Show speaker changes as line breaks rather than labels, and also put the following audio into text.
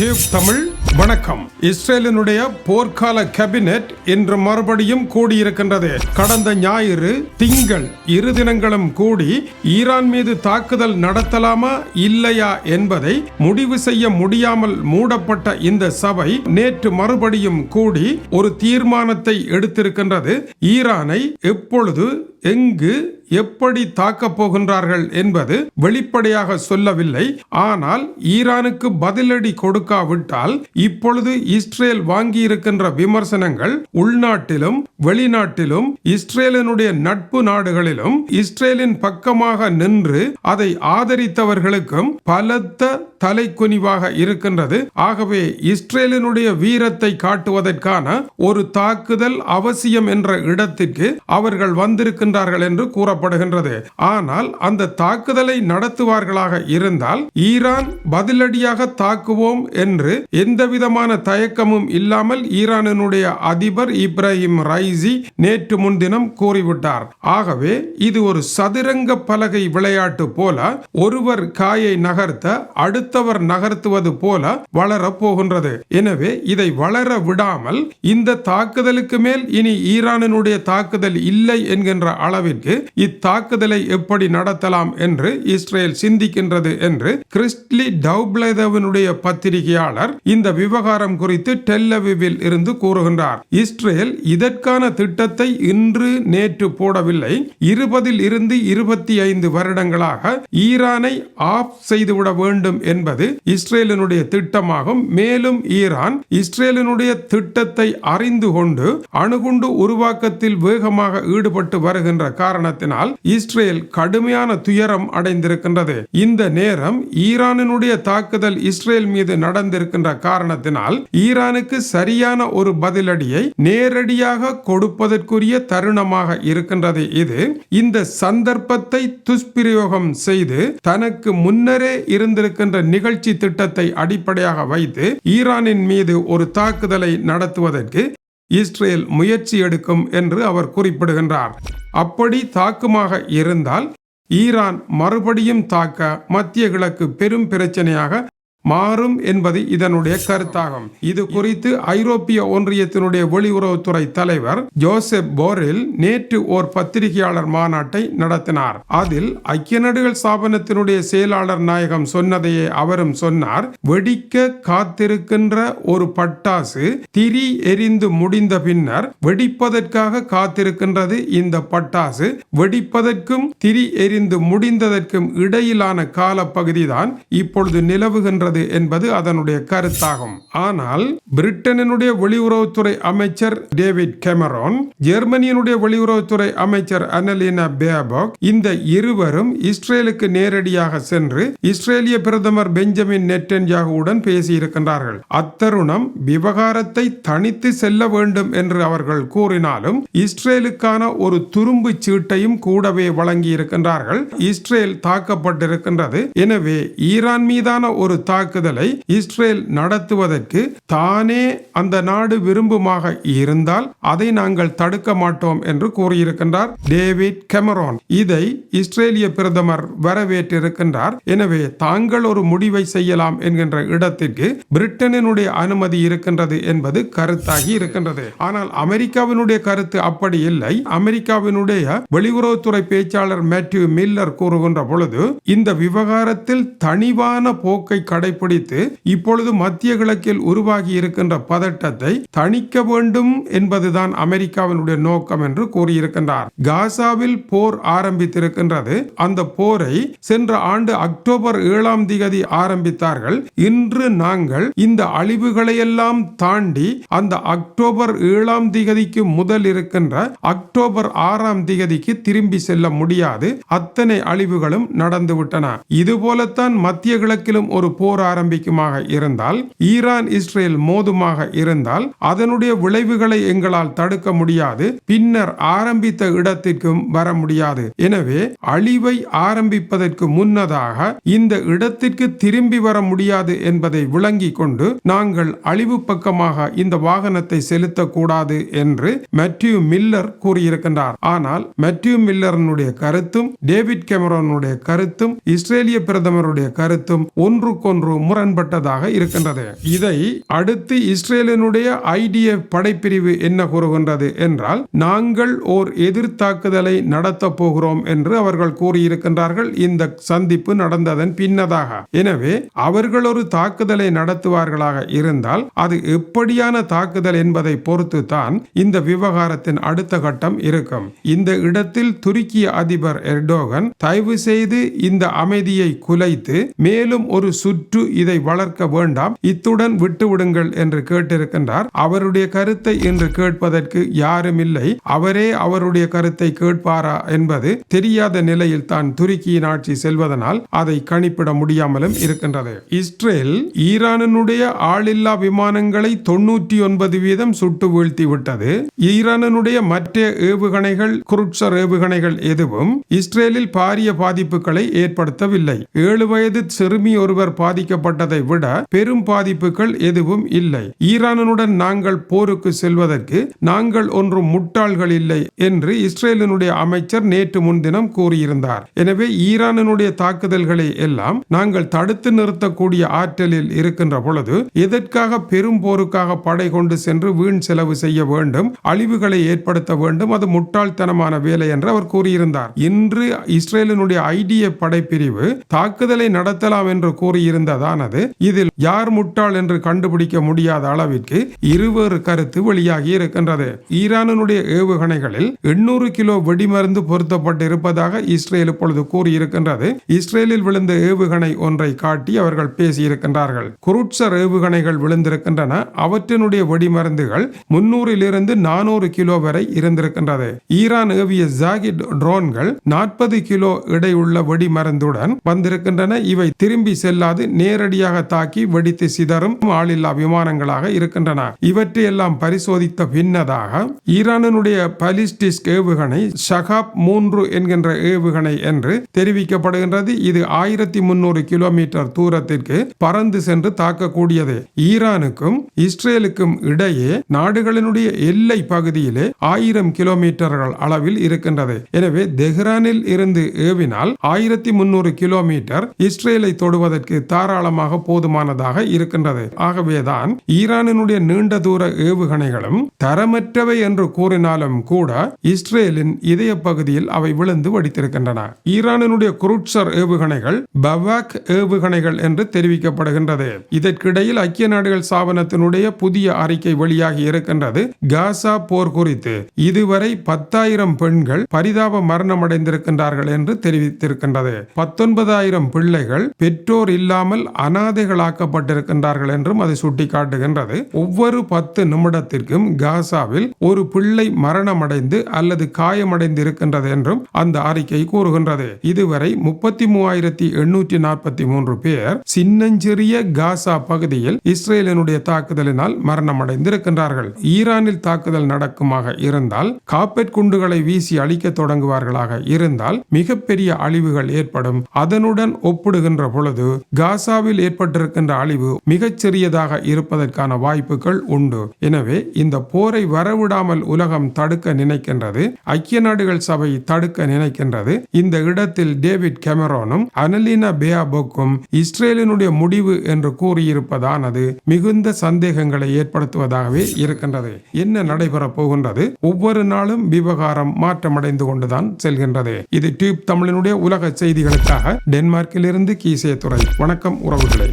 Tube Tamil வணக்கம். இஸ்ரேலினுடைய போர்க்கால கேபினெட் இன்று மறுபடியும் கூடியிருக்கின்றது. கடந்த ஞாயிறு திங்கள் இரு தினங்களும் கூடி ஈரான் மீது தாக்குதல் நடத்தலாமா இல்லையா என்பதை முடிவு செய்ய முடியாமல் மூடப்பட்ட இந்த சபை நேற்று மறுபடியும் கூடி ஒரு தீர்மானத்தை எடுத்திருக்கின்றது. ஈரானை எப்பொழுது எங்கு எப்படி தாக்கப் போகின்றார்கள் என்பது வெளிப்படையாக சொல்லவில்லை. ஆனால் ஈரானுக்கு பதிலடி கொடுக்காவிட்டால் இப்பொழுது இஸ்ரேல் வாங்கியிருக்கின்ற விமர்சனங்கள் உள்நாட்டிலும் வெளிநாட்டிலும் இஸ்ரேலினுடைய நட்பு நாடுகளிலும் இஸ்ரேலின் பக்கமாக நின்று அதை ஆதரித்தவர்களுக்கும் பலத்த தலைக்குனிவாக இருக்கின்றது. ஆகவே இஸ்ரேலினுடைய வீரத்தை காட்டுவதற்கான ஒரு தாக்குதல் அவசியம் என்ற இடத்திற்கு அவர்கள் வந்திருக்கின்றார்கள் என்று கூறப்படுகின்றது ஆனால் அந்த தாக்குதலை நடத்துவார்களாக இருந்தால் ஈரான் பதிலடியாக தாக்குவோம் என்று எந்தவிதமான தயக்கமும் இல்லாமல் ஈரானினுடைய அதிபர் இப்ராஹிம் ரைசி நேற்று முன்தினம் கூறிவிட்டார். ஆகவே இது ஒரு சதுரங்க பலகை விளையாட்டு போல ஒருவர் காயை நகர்த்த அடுத்தவர் நகர்த்துவது போல வளரப்போகின்றது. எனவே இதை வளர விடாமல் இந்த தாக்குதலுக்கு மேல் இனி ஈரானினுடைய தாக்குதல் இல்லை என்கின்ற அளவிற்கு இத்தாக்குதலை எப்படி நடத்தலாம் என்று இஸ்ரேல் சிந்திக்கின்றது என்று கிறிஸ்ட்லி டவுப்ளேதவனுடைய பத்திரிகையாளர் இந்த விவகாரம் குறித்து டெல்லவிவில் இருந்து கூறுகின்றார். இஸ்ரேல் இதற்கான திட்டத்தை இன்று நேற்று போடவில்லை. இருபதில் இருந்து இருபத்தி ஐந்து வருடங்களாக ஈரானை ஆஃப் செய்துவிட வேண்டும் என்பது இஸ்ரேலினுடைய திட்டமாகும். மேலும் ஈரான் இஸ்ரேலினுடைய திட்டத்தை அறிந்து கொண்டு அணுகுண்டு உருவாக்கத்தில் வேகமாக ஈடுபட்டு வருகின்ற காரணத்தினால் இஸ்ரேல் கடுமையான துயரம் அடைந்திருக்கின்றது. இந்த நேரம் ஈரானினுடைய தாக்குதல் இஸ்ரேல் மீது நடந்திருக்கின்ற காரணத்தினால் ஈரானுக்கு சரியான ஒரு பதிலடியை நேரடியாக கொடுப்பதற்குரிய தருணமாக இருக்கின்றது. இது இந்த சந்தர்ப்பத்தை துஷ்பிரயோகம் செய்து தனக்கு முன்னரே இருந்திருக்கின்ற நிகழ்ச்சி திட்டத்தை அடிப்படையாக வைத்து ஈரானின் மீது ஒரு தாக்குதலை நடத்துவதற்கு இஸ்ரேல் முயற்சி எடுக்கும் என்று அவர் குறிப்பிடுகின்றார். அப்படி தாக்குமாக இருந்தால் ஈரான் மறுபடியும் தாக்க மத்திய கிழக்கு பெரும் பிரச்சனையாக மாறும் என்பது இதனுடைய கருத்தாகும். இது குறித்து ஐரோப்பிய ஒன்றியத்தினுடைய வெளியுறவுத்துறை தலைவர் ஜோசப் போரில் நேற்று ஓர் பத்திரிகையாளர் மாநாட்டை நடத்தினார். அதில் ஐக்கிய நாடுகள் ஸ்தாபனத்தினுடைய செயலாளர் நாயகம் சொன்னதையே அவரும் சொன்னார். வெடிக்க காத்திருக்கின்ற ஒரு பட்டாசு திரி எரிந்து முடிந்த பின்னர் வெடிப்பதற்காக காத்திருக்கின்றது இந்த பட்டாசு. வெடிப்பதற்கும் திரி எரிந்து முடிந்ததற்கும் இடையிலான காலப்பகுதிதான் இப்பொழுது நிலவுகின்ற இருக்கிறது என்பது அதனுடைய கருத்தாகும். ஆனால் பிரிட்டனினுடைய வெளியுறவுத்துறை அமைச்சர் டேவிட் கெமரோன் ஜெர்மனியினுடைய வெளியுறவுத்துறை அமைச்சர் அனலினா பேபோக் இந்த இருவரும் இஸ்ரேலுக்கு நேரடியாக சென்று இஸ்ரேலிய பிரதமர் பெஞ்சமின் நெட்டன்யாகுவுடன் பேசியிருக்கின்றார்கள். அத்தருணம் விவகாரத்தை தனித்து செல்ல வேண்டும் என்று அவர்கள் கூறினாலும் இஸ்ரேலுக்கான ஒரு துரும்பு சீட்டையும் கூடவே வழங்கி இருக்கின்றார்கள் இஸ்ரேல் தாக்கப்பட்டிருக்கின்றது. எனவே ஈரான் மீதான ஒரு தாக்குதலை இஸ்ரேல் நடத்துவதற்கு தானே அந்த நாடு விரும்புமாக இருந்தால் அதை நாங்கள் தடுக்க மாட்டோம் என்று கூறியிருக்கின்றார் டேவிட் கெமரோன். இதை இஸ்ரேலிய பிரதமர் வரவேற்றிருக்கின்றார். எனவே தாங்கள் ஒரு முடிவை செய்யலாம் என்கின்ற இடத்திற்கு பிரிட்டனினுடைய அனுமதி இருக்கின்றது என்பது கருத்தாகி இருக்கின்றது. ஆனால் அமெரிக்காவினுடைய கருத்து அப்படி இல்லை. அமெரிக்காவினுடைய வெளியுறவுத்துறை பேச்சாளர் மேத்யூ மில்லர் கூறுகின்ற பொழுது இந்த விவகாரத்தில் தனிவான போக்கை கடை கடைபிடித்து இப்பொழுது மத்திய கிழக்கில் உருவாகி இருக்கின்ற பதட்டத்தை தணிக்க வேண்டும் என்பதுதான் அமெரிக்காவினுடைய நோக்கம் என்று கூறியிருக்கின்றார். காசாவில் போர் ஆரம்பித்திருக்கின்றது. அந்த போரை சென்ற ஆண்டு அக்டோபர் ஏழாம் திகதி ஆரம்பித்தார்கள். இன்று நாங்கள் இந்த அழிவுகளையெல்லாம் தாண்டி அந்த அக்டோபர் ஏழாம் திகதிக்கு முதல் இருக்கின்ற அக்டோபர் ஆறாம் திகதிக்கு திரும்பி செல்ல முடியாது. அத்தனை அழிவுகளும் நடந்துவிட்டன. இதுபோலத்தான் மத்திய கிழக்கிலும் ஒரு போர் ஆரம்பிக்குமாக இருந்தால் ஈரான் இஸ்ரேல் மோதுமாக இருந்தால் அதனுடைய விளைவுகளை எங்களால் தடுக்க முடியாது பின்னர் ஆரம்பித்த இடத்திற்கும் வர முடியாது. எனவே அழிவை ஆரம்பிப்பதற்கு முன்னதாக இந்த இடத்திற்கு திரும்பி வர முடியாது என்பதை விளங்கிக் கொண்டு நாங்கள் அழிவு பக்கமாக இந்த வாகனத்தை செலுத்தக்கூடாது என்று மெட்யூ மில்லர் கூறியிருக்கின்றார். ஆனால் மெட்யூ மில்லரனுடைய கருத்தும் டேவிட் கெமரோனுடைய கருத்தும் இஸ்ரேலிய பிரதமருடைய கருத்தும் ஒன்றுக்கொன்று ஒரு முரண்பட்டதாக இருக்கின்றது. இதை அடுத்து இஸ்ரேலினுடைய ஐடிஎஃப் படைப்பிரிவு என்ன கூறுகின்றது என்றால் நாங்கள் ஓர் எதிர்த்தாக்குதலை நடத்தப் போகிறோம் என்று அவர்கள் கூறியிருக்கின்றார்கள். இந்த சந்திப்பு நடந்ததன் பின்னதாக. எனவே அவர்கள் ஒரு தாக்குதலை நடத்துவார்களாக இருந்தால் அது எப்படியான தாக்குதல் என்பதை பொறுத்து தான் இந்த விவகாரத்தின் அடுத்த கட்டம் இருக்கும். இந்த இடத்தில் துருக்கிய அதிபர் எர்டோகன் தயவு செய்து இந்த அமைதியை குலைத்து மேலும் ஒரு சுற்று இதை வளர்க்க வேண்டாம். இத்துடன் விட்டுவிடுங்கள் என்று கேட்டிருக்கின்றார். அவருடைய கருத்தை இன்று கேட்பதற்கு யாரும் இல்லை. அவரே அவருடைய கருத்தை கேட்பாரா என்பது தெரியாத நிலையில் தான் துருக்கியின் ஆட்சி செல்வதனால் அதை கணிப்பிட முடியாமலும் இருக்கின்றது. இஸ்ரேல் ஈரானினுடைய ஆளில்லா விமானங்களை தொண்ணூற்றி ஒன்பது வீதம் சுட்டு வீழ்த்தி விட்டது. ஈரானினுடைய மற்ற ஏவுகணைகள் குருட்சர் ஏவுகணைகள் எதுவும் இஸ்ரேலில் பாரிய பாதிப்புகளை ஏற்படுத்தவில்லை. ஏழு வயது சிறுமி ஒருவர் பாதிக்கப்பட்டதை விட பெரும் பாதிப்புகள் எதுவும் இல்லை. ஈரானுடன் நாங்கள் போருக்கு செல்வதற்கு நாங்கள் ஒன்றும் முட்டாள்கள் இல்லை என்று இஸ்ரேலினுடைய அமைச்சர் நேற்று முன்தினம் கூறியிருந்தார். எனவே ஈரானினுடைய தாக்குதல்களை எல்லாம் நாங்கள் தடுத்து நிறுத்தக்கூடிய ஆற்றலில் இருக்கின்ற பொழுது எதற்காக பெரும் போருக்காக படை கொண்டு சென்று வீண் செலவு செய்ய வேண்டும் அழிவுகளை ஏற்படுத்த வேண்டும் அது முட்டாள்தனமான வேலை என்று அவர் கூறியிருந்தார். இன்று இஸ்ரேலினுடைய ஐடிஎஃப் படைப்பிரிவு தாக்குதலை நடத்தலாம் என்று கூறியிருந்த கூறியிருந்ததானது இதில் யார் முட்டாள் என்று கண்டுபிடிக்க முடியாத அளவிற்கு இருவேறு கருத்து வெளியாகி இருக்கின்றது. ஈரானுடைய ஏவுகணைகளில் எண்ணூறு கிலோ வெடிமருந்து பொருத்தப்பட்டிருப்பதாக இஸ்ரேல் இப்பொழுது கூறியிருக்கின்றது. இஸ்ரேலில் விழுந்த ஏவுகணை ஒன்றை காட்டி அவர்கள் பேசியிருக்கின்றார்கள். குருட்சர் ஏவுகணைகள் விழுந்திருக்கின்றன. அவற்றினுடைய வெடிமருந்துகள் முன்னூறிலிருந்து நானூறு கிலோ வரை இருந்திருக்கின்றது. ஈரான் ஏவிய ஜாகிட் ட்ரோன்கள் நாற்பது கிலோ இடையுள்ள வெடிமருந்துடன் வந்திருக்கின்றன. இவை திரும்பி செல்லாது நேரடியாக தாக்கி வெடித்து சிதறும் ஆளில்லா விமானங்களாக இருக்கின்றன. இவற்றையெல்லாம் பரிசோதித்த பின்னதாக ஈரானுடைய பலிஸ்டிஸ்க் ஏவுகணை ஷகாப் மூன்று என்கின்ற ஏவுகணை என்று தெரிவிக்கப்படுகின்றது. இது ஆயிரத்தி முன்னூறு கிலோமீட்டர் தூரத்திற்கு பறந்து சென்று தாக்கக்கூடியது. ஈரானுக்கும் இஸ்ரேலுக்கும் இடையே நாடுகளினுடைய எல்லை பகுதியிலே ஆயிரம் கிலோமீட்டர்கள் அளவில் இருக்கின்றது. எனவே தெஹ்ரானில் இருந்து ஏவினால் ஆயிரத்தி முன்னூறு கிலோமீட்டர் இஸ்ரேலை தொடுவதற்கு தார தாராளமாக போதுமானதாக இருக்கின்றது. ஆகவேதான் ஈரானினுடைய நீண்ட தூர ஏவுகணைகளும் தரமற்றவை என்று கூறினாலும் கூட இஸ்ரேலின் இதய பகுதியில் அவை விழுந்து வடித்திருக்கின்றன. ஈரானினுடைய குருட்சர் ஏவுகணைகள் பவாக் ஏவுகணைகள் என்று தெரிவிக்கப்படுகின்றது. இதற்கிடையில் ஐக்கிய நாடுகள் ஸ்தாபனத்தினுடைய புதிய அறிக்கை வெளியாகி இருக்கின்றது. காசா போர் குறித்து இதுவரை பத்தாயிரம் பெண்கள் பரிதாப மரணம் அடைந்திருக்கின்றார்கள் என்று தெரிவித்திருக்கின்றது. பத்தொன்பதாயிரம் பிள்ளைகள் பெற்றோர் இல்லாமல் மக்கள் அனாதைகளாக்கப்பட்டிருக்கின்றார்கள் என்றும் அதை சுட்டிக்காட்டுகின்றது. ஒவ்வொரு பத்து நிமிடத்திற்கும் காசாவில் ஒரு பிள்ளை மரணமடைந்து அல்லது காயமடைந்து இருக்கின்றது என்றும் அந்த அறிக்கை கூறுகின்றது. இதுவரை முப்பத்தி மூவாயிரத்தி எண்ணூற்றி நாற்பத்தி மூன்று பேர் சின்னஞ்சிறிய காசா பகுதியில் இஸ்ரேலினுடைய தாக்குதலினால் மரணமடைந்திருக்கின்றார்கள். ஈரானில் தாக்குதல் நடக்குமாக இருந்தால் காப்பெட் குண்டுகளை வீசி அழிக்க தொடங்குவார்களாக இருந்தால் மிகப்பெரிய அழிவுகள் ஏற்படும். அதனுடன் ஒப்பிடுகின்ற பொழுது காசா காசாவில் ஏற்பட்டிருக்கின்ற அழிவு மிகச்சிறியதாக இருப்பதற்கான வாய்ப்புகள் உண்டு. எனவே இந்த போரை வரவிடாமல் உலகம் தடுக்க நினைக்கின்றது ஐக்கிய நாடுகள் சபை தடுக்க நினைக்கின்றது. இந்த இடத்தில் டேவிட் கெமரோனும் அனலினா பேயாபோக்கும் இஸ்ரேலினுடைய முடிவு என்று கூறியிருப்பதானது மிகுந்த சந்தேகங்களை ஏற்படுத்துவதாகவே இருக்கின்றது. என்ன நடைபெறப் போகின்றது? ஒவ்வொரு நாளும் விவகாரம் மாற்றமடைந்து கொண்டுதான் செல்கின்றது. இது டியூப் தமிழனுடைய உலக செய்திகளுக்காக டென்மார்க்கிலிருந்து கீசே துறை வணக்கம். உறவுகளே